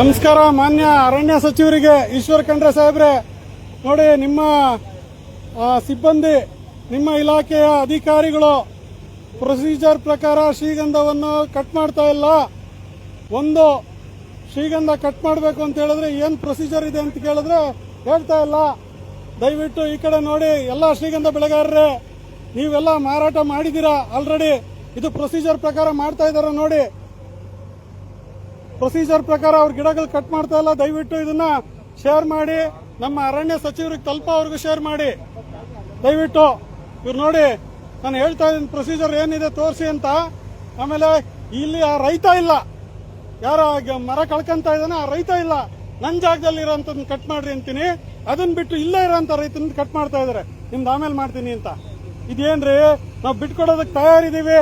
ನಮಸ್ಕಾರ, ಮಾನ್ಯ ಅರಣ್ಯ ಸಚಿವರಿಗೆ, ಈಶ್ವರ ಖಂಡ್ರೆ ಸಾಹೇಬ್ರೆ. ನೋಡಿ, ನಿಮ್ಮ ಸಿಬ್ಬಂದಿ, ನಿಮ್ಮ ಇಲಾಖೆಯ ಅಧಿಕಾರಿಗಳು ಪ್ರೊಸೀಜರ್ ಪ್ರಕಾರ ಶ್ರೀಗಂಧವನ್ನು ಕಟ್ ಮಾಡ್ತಾ ಇಲ್ಲ. ಒಂದು, ಶ್ರೀಗಂಧ ಕಟ್ ಮಾಡಬೇಕು ಅಂತ ಹೇಳಿದ್ರೆ ಏನು ಪ್ರೊಸೀಜರ್ ಇದೆ ಅಂತ ಕೇಳಿದ್ರೆ ಹೇಳ್ತಾ ಇಲ್ಲ. ದಯವಿಟ್ಟು ಈ ಕಡೆ ನೋಡಿ, ಎಲ್ಲ ಶ್ರೀಗಂಧ ಬೆಳೆಗಾರರೇ, ನೀವೆಲ್ಲ ಮಾರಾಟ ಮಾಡಿದ್ದೀರಾ? ಆಲ್ರೆಡಿ ಇದು ಪ್ರೊಸೀಜರ್ ಪ್ರಕಾರ ಮಾಡ್ತಾ ಇದಾರ ನೋಡಿ. ಪ್ರೊಸೀಜರ್ ಪ್ರಕಾರ ಅವ್ರ ಗಿಡಗಳು ಕಟ್ ಮಾಡ್ತಾ ಇಲ್ಲ, ದಯವಿಟ್ಟು ಇದನ್ನ ಶೇರ್ ಮಾಡಿ, ನಮ್ಮ ಅರಣ್ಯ ಸಚಿವರಿಗೆ ತಲುಪ ಅವ್ರಿಗೂ ಶೇರ್ ಮಾಡಿ. ದಯವಿಟ್ಟು, ಇವ್ರು ನೋಡಿ, ನಾನು ಹೇಳ್ತಾ ಇದ್ದೀನಿ ಪ್ರೊಸೀಜರ್ ಏನಿದೆ ತೋರಿಸಿ ಅಂತ. ಆಮೇಲೆ ಇಲ್ಲಿ ಆ ರೈತ ಇಲ್ಲ. ಯಾರ ಮರ ಕಳ್ಕೊಂತ ಇದ್ದಾನೆ, ಆ ರೈತ ಇಲ್ಲ. ನನ್ನ ಜಾಗದಲ್ಲಿ ಇರೋಂಥದ್ದು ಕಟ್ ಮಾಡ್ರಿ ಅಂತೀನಿ. ಅದನ್ನ ಬಿಟ್ಟು ಇಲ್ಲೇ ಇರೋಂಥ ರೈತನ ಕಟ್ ಮಾಡ್ತಾ ಇದ್ದಾರೆ ನಿಮ್ದು ಆಮೇಲೆ ಮಾಡ್ತೀನಿ ಅಂತ. ಇದೇನ್ರಿ, ನಾವು ಬಿಟ್ಕೊಡೋದಕ್ಕೆ ತಯಾರಿದ್ದೀವಿ.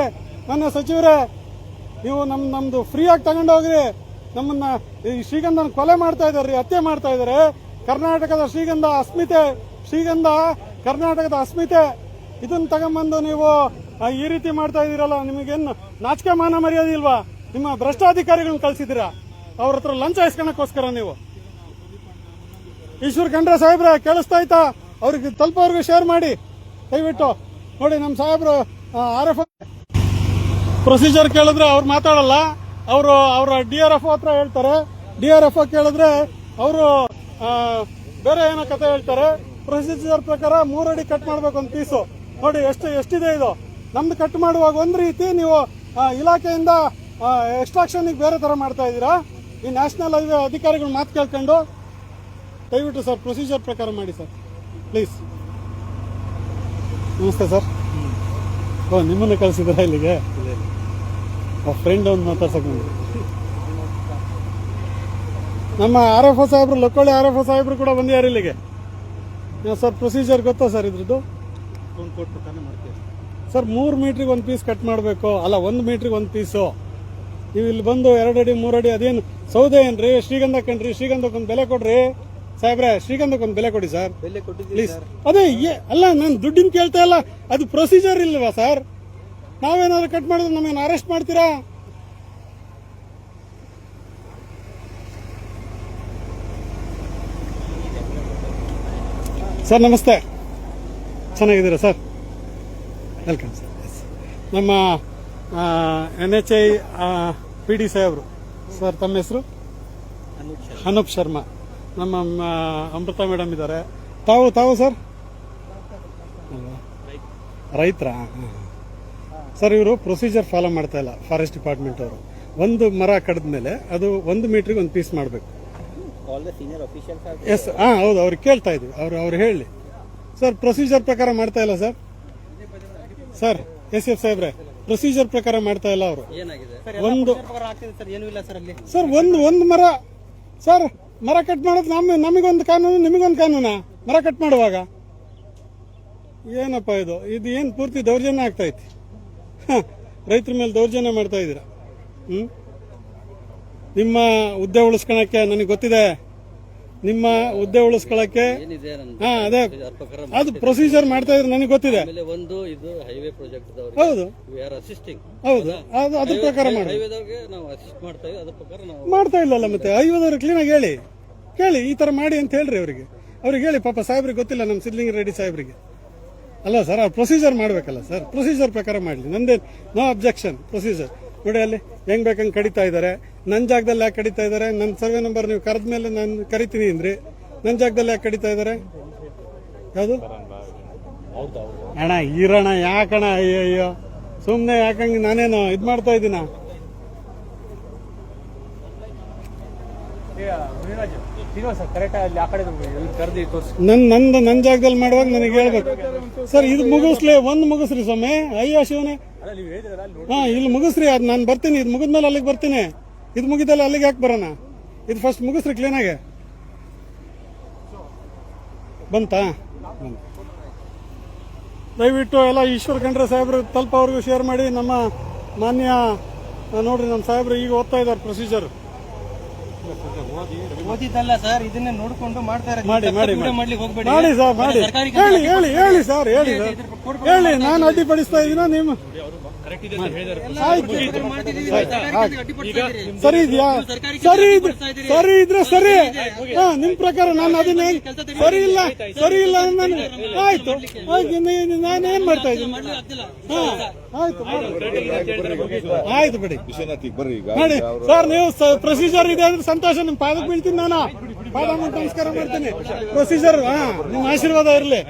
ನನ್ನ ಸಚಿವರೇ, ನೀವು ನಮ್ಮ ನಮ್ದು ಫ್ರೀ ಆಗಿ ತಗೊಂಡು ಹೋಗ್ರಿ ನಮ್ಮನ್ನ ಈ ಶ್ರೀಗಂಧನ ಕೊಲೆ ಮಾಡ್ತಾ ಇದ್ದಾರೆ ಹತ್ಯೆ ಮಾಡ್ತಾ ಇದ್ದಾರೆ. ಕರ್ನಾಟಕದ ಶ್ರೀಗಂಧ ಅಸ್ಮಿತೆ, ಶ್ರೀಗಂಧ ಕರ್ನಾಟಕದ ಅಸ್ಮಿತೆ. ಇದನ್ನ ತಗೊಂಬಂದು ನೀವು ಈ ರೀತಿ ಮಾಡ್ತಾ ಇದ್ದೀರಲ್ಲ, ನಿಮಗೇನು ನಾಚಿಕೆ ಮಾನ ಮರ್ಯಾದೆ ಇಲ್ವಾ? ನಿಮ್ಮ ಭ್ರಷ್ಟಾಧಿಕಾರಿಗಳನ್ನ ಕಳ್ಸಿದ್ದೀರಾ? ಅವ್ರ ಹತ್ರ ಲಂಚ ಇಸ್ಕೊಳಕ್ಕೋಸ್ಕರ ನೀವು. ಈಶ್ವರ್ ಖಂಡ್ರೆ ಸಾಹೇಬ್ರೆ, ಕೇಳಿಸ್ತಾ ಆಯ್ತಾ? ಅವ್ರಿಗೆ ತಲುಪೋರ್ಗು ಶೇರ್ ಮಾಡಿ. ದಯವಿಟ್ಟು ನೋಡಿ ನಮ್ಮ ಸಾಹೇಬ್ರು ಆರ್ ಎಫ್ ಪ್ರೊಸೀಜರ್ ಕೇಳಿದ್ರೆ ಅವ್ರು ಮಾತಾಡಲ್ಲ. ಅವರು ಅವರ ಡಿ ಆರ್ ಎಫ್ ಹತ್ರ ಹೇಳ್ತಾರೆ. ಡಿ ಆರ್ ಎಫ್ ಕೇಳಿದ್ರೆ ಅವರು ಬೇರೆ ಏನೋ ಕತೆ ಹೇಳ್ತಾರೆ. ಪ್ರೊಸೀಜರ್ ಪ್ರಕಾರ ಮೂರಡಿ ಕಟ್ ಮಾಡ್ಬೇಕು ಒಂದು ಪೀಸು ನೋಡಿ, ಎಷ್ಟು, ಎಷ್ಟಿದೆ ಇದು? ನಮ್ದು ಕಟ್ ಮಾಡುವಾಗ ಒಂದು ರೀತಿ ನೀವು ಇಲಾಖೆಯಿಂದ ಎಕ್ಸ್ಟ್ರಾಕ್ಷನ್ ಬೇರೆ ತರ ಮಾಡ್ತಾ ಇದ್ದೀರಾ? ಈ ನ್ಯಾಷನಲ್ ಹೈವೇ ಅಧಿಕಾರಿಗಳು ಮಾತು ಕೇಳ್ಕೊಂಡು. ದಯವಿಟ್ಟು ಸರ್ ಪ್ರೊಸೀಜರ್ ಪ್ರಕಾರ ಮಾಡಿ ಸರ್. ಪ್ಲೀಸ್ ನಮಸ್ತೆ ಸರ್. ಓ ನಿಮ್ಮನ್ನು ಕಳಿಸಿದ್ರ ಇಲ್ಲಿಗೆ? ಫ್ರೆಂಡ್ ಒಂದು ಮಾತಾಡ್ಸಕ್ ಬಂದೆ. ನಮ್ಮ ಆರ್ ಎಫ್ ಒ ಸಾಹೇಬ್ರು ಲಕ್ಕೊಳ್ಳಿ ಆರ್ ಎಫ್ ಒ ಸಾಹೇಬ್ರು ಕೂಡ ಬಂದಿದ್ದಾರೆ ಇಲ್ಲಿಗೆ? ನೀವು ಸರ್ ಪ್ರೊಸೀಜರ್ ಗೊತ್ತಾ ಸರ್ ಇದ್ರದ್ದು? ಸರ್ ಮೂರು ಮೀಟ್ರಿಗೆ ಒಂದು ಪೀಸ್ ಕಟ್ ಮಾಡಬೇಕು. ಅಲ್ಲ ಒಂದು ಮೀಟ್ರಿಗೆ ಒಂದು ಪೀಸು ನೀವು ಇಲ್ಲಿ ಬಂದು ಎರಡು ಅಡಿ ಮೂರು ಅಡಿ ಅದೇನು? ಸೌದೆ ಏನ್ರಿ? ಶ್ರೀಗಂಧ ಕಣ್ರಿ ಶ್ರೀಗಂಧಕ್ಕೊಂದು ಬೆಲೆ ಕೊಡ್ರಿ? ಸಾಹೇಬ್ರೆ ಶ್ರೀಗಂಧಕ್ಕೊಂದು ಬೆಲೆ ಕೊಡಿ ಸರ್. ಪ್ಲೀಸ್ ಅದೇ ಅಲ್ಲ ನಾನು ದುಡ್ಡಿನ ಕೇಳ್ತಾ ಇಲ್ಲ. ಅದು ಪ್ರೊಸೀಜರ್ ಇಲ್ವಾ ಸರ್? ನಾವೇನಾದ್ರು ಕಟ್ ಮಾಡಿದ್ರೆ ನಮಗೆ ಅರೆಸ್ಟ್ ಮಾಡ್ತೀರಾ? ಸರ್ ನಮಸ್ತೆ. ಚೆನ್ನಾಗಿದ್ದೀರಾ ಸರ್ ವೆಲ್ಕಮ್ ಸರ್ ನಮ್ಮ N H I P D ಸಾಹೇಬರು. ಸರ್ ತಮ್ಮ ಹೆಸರು? ಅನೂಪ್ ಶರ್ಮಾ. ನಮ್ಮ ಅಮೃತ ಮೇಡಮ್ ಇದ್ದಾರೆ. ತಾವು ತಾವು ಸರ್ ರೈತರ? ಸರ್ ಇವರು ಪ್ರೊಸೀಜರ್ ಫಾಲೋ ಮಾಡ್ತಾ ಇಲ್ಲ ಫಾರೆಸ್ಟ್ ಡಿಪಾರ್ಟ್ಮೆಂಟ್ ಅವರು. ಒಂದು ಮರ ಕಡಿದ ಮೇಲೆ ಅದು ಒಂದು ಮೀಟ್ರಿಗೆ ಒಂದು ಪೀಸ್ ಮಾಡಬೇಕು. All the senior officials are yes ಹಾಂ ಹೌದು ಅವ್ರಿಗೆ ಕೇಳ್ತಾ ಇದ್ವಿ ಅವ್ರು ಅವ್ರು ಹೇಳಿ. ಸರ್ ಪ್ರೊಸೀಜರ್ ಪ್ರಕಾರ ಮಾಡ್ತಾ ಇಲ್ಲ ಸರ್ ಸರ್ ಎಸ್ ಎಫ್ ಸಾಹೇಬ್ರೆ ಪ್ರೊಸೀಜರ್ ಪ್ರಕಾರ ಮಾಡ್ತಾ ಇಲ್ಲ ಅವರು. ಏನಾಗಿದೆ? ಒಂದು ಸರ್ ಏನೂ ಇಲ್ಲ ಸರ್ ಅಲ್ಲಿ. ಸರ್ ಒಂದು ಒಂದು ಮರ ಸರ್ ಮರ ಕಟ್ ಮಾಡೋದು ನಮ್ಮ ನಮಗೊಂದು ಕಾನೂನು ನಿಮಗೊಂದು ಕಾನೂನಾ? ಮರ ಕಟ್ ಮಾಡುವಾಗ? ಏನಪ್ಪ ಇದು? ಇದು ಏನು ಪೂರ್ತಿ ದೌರ್ಜನ್ಯ ಆಗ್ತಾ ಐತಿ? ಹ, ರೈತರ ಮೇಲೆ ದೌರ್ಜನ್ಯ ಮಾಡ್ತಾ ಇದ್ದೀರಾ? ಹ್ಮ್? ನಿಮ್ಮ ಹುದ್ದೆ ಉಳಿಸ್ಕೊಳಕ್ಕೆ ನನಗೆ ಗೊತ್ತಿದೆ. ನಿಮ್ಮ ಹುದ್ದೆ ಉಳಿಸ್ಕೊಳಕ್ಕೆ ಹಾ ಅದೇ. ಅದು ಪ್ರೊಸೀಜರ್ ಮಾಡ್ತಾ ಇದ್ರೆ ನನಗೆ ಗೊತ್ತಿದೆ. ಆಮೇಲೆ ಒಂದು ಇದು ಹೈವೇ ಪ್ರಾಜೆಕ್ಟ್ ಹೌದು. ಅಸಿಸ್ಟಿಂಗ್ ಹೌದು. ಅದು ಅದ್ರ ಪ್ರಕಾರ ಮಾಡಿ ಹೈವೇದವ್ರಿಗೆ ನಾವು ಅಸಿಸ್ಟ್ ಮಾಡ್ತಾ ಇದ್ದೀವಿ ಅದ್ರ ಪ್ರಕಾರ ನಾವು ಮಾಡ್ತಾ ಇಲ್ಲಲ್ಲ ಮತ್ತೆ? ಐವದವ್ರು ಕ್ಲೀನಾಗಿ ಹೇಳಿ. ಕೇಳಿ ಈ ತರ ಮಾಡಿ ಅಂತ ಹೇಳ್ರಿ ಅವರಿಗೆ. ಅವ್ರಿಗೆ ಹೇಳಿ ಪಾಪ ಸಾಹೇಬ್ರಿಗೆ ಗೊತ್ತಿಲ್ಲ ನಮ್ಮ ಸಿದ್ಲಿಂಗ ರೆಡ್ಡಿ ಸಾಹೇಬ್ರಿಗೆ. ಅಲ್ಲ ಸರ್ ಅವ್ರು ಪ್ರೊಸೀಜರ್ ಮಾಡಬೇಕಲ್ಲ ಸರ್. ಪ್ರೊಸೀಜರ್ ಪ್ರಕಾರ ಮಾಡಲಿ. ನಂದೇ ನೋ ಅಬ್ಜೆಕ್ಷನ್ ಪ್ರೊಸೀಜರ್ ನೋಡಿ ಅಲ್ಲಿ ಹೆಂಗ್ ಬೇಕಂಗೆ ಕಡಿತಾ ಇದ್ದಾರೆ ನನ್ನ ಜಾಗದಲ್ಲಿ ಯಾಕೆ ಕಡಿತಾ ಇದ್ದಾರೆ ನನ್ನ ಸರ್ವೆ ನಂಬರ್ ನೀವು ಕರೆದ ಮೇಲೆ ನಾನು ಕರಿತೀನಿ ಅಂದ್ರಿ. ನನ್ನ ಜಾಗದಲ್ಲಿ ಯಾಕೆ ಕಡಿತಾ ಇದ್ದಾರೆ ಯಾವುದು? ಅಣ್ಣ ಯಾಕಣ್ಣ ಅಯ್ಯೋ ಅಯ್ಯೋ ಸುಮ್ಮನೆ ಯಾಕಂಗೆ ನಾನೇನು ಇದು ಮಾಡ್ತಾ ಇದ್ದೀನ? ನನ್ ನಂದು ನನ್ನ ಜಾಗದಲ್ಲಿ ಮಾಡುವಾಗ ನನಗೆ ಹೇಳ್ಬೇಕು. ಸರ್ ಇದು ಮುಗಿಸ್ಲಿ ಒಂದು ಮುಗಿಸ್ರಿ ಸ್ವಾಮಿ ಅಯ್ಯೋ ಶಿವನೇ. ಹಾ ಇಲ್ಲಿ ಮುಗಿಸ್ರಿ ಅದು ನಾನು ಬರ್ತೀನಿ ಇದು ಮುಗಿದ್ಮೇಲೆ ಅಲ್ಲಿಗೆ ಬರ್ತೀನಿ. ಇದು ಮುಗಿದಲ್ಲ ಅಲ್ಲಿಗೆ ಯಾಕೆ ಬರೋಣ? ಇದು ಫಸ್ಟ್ ಮುಗಿಸ್ರಿ ಕ್ಲೀನಾಗೆ ಬಂತಾ ಬಂತು? ದಯವಿಟ್ಟು ಎಲ್ಲ ಈಶ್ವರ್ ಖಂಡ್ರೆ ಸಾಹೇಬ್ರು ತಲ್ಪ ಅವ್ರಿಗೂ ಶೇರ್ ಮಾಡಿ. ನಮ್ಮ ಮಾನ್ಯ ನೋಡ್ರಿ ನಮ್ಮ ಸಾಹೇಬ್ರು ಈಗ ಓದ್ತಾ ಇದ್ದಾರೆ ಪ್ರೊಸೀಜರ್ ಓದಿದ್ದಲ್ಲ ಸರ್ ಇದನ್ನೇ ನೋಡ್ಕೊಂಡು ಮಾಡ್ತಾರೆ ಇರೋದು. ಮಾಡಿ ಮಾಡಿ ಮಾಡಿ. ಮಾಡ್ಲಿಕ್ಕೆ ಹೋಗ್ಬೇಡಿ. ಮಾಡಿ ಸರ್ ಮಾಡಿ. ಹೇಳಿ ಹೇಳಿ ಹೇಳಿ ಸರ್ ಹೇಳಿ ಸರ್. ಹೇಳಿ ನಾನು ಅಡ್ಡಿಪಡಿಸ್ತಾ ಇದೀನ ನಿಮ್ಮ? ಆಯ್ತು. ಸರಿ ಇದೆಯಾ? ಸರಿ ಇದ್ರೆ ಸರಿ ಇದ್ರೆ ಸರಿ ಹಾ ನಿಮ್ ಪ್ರಕಾರ ನಾನು ಅದನ್ನ ಸರಿ ಇಲ್ಲ ಸರಿ ಇಲ್ಲ ನಾನು ಆಯ್ತು. ಆಯ್ತು ನಾನು ಏನ್ ಮಾಡ್ತಾ ಇದ್ದೀನಿ? ಹಾ ಆಯ್ತು ಮಾಡಿ. ಆಯ್ತು. ಬಿಡಿ. ನೋಡಿ ಸರ್ ನೀವು ಪ್ರೊಸೀಜರ್ ಇದೆ ಅಂದ್ರೆ ಸಂತೋಷ ನಿಮ್ ಪಾದಕ್ಕೆ ಬೀಳ್ತೀನಿ ನಾನು? ಪಾದ ನಮಸ್ಕಾರ ಮಾಡ್ತೀನಿ. ಪ್ರೊಸೀಜರ್ ನಿಮ್ ಆಶೀರ್ವಾದ ಇರಲಿ.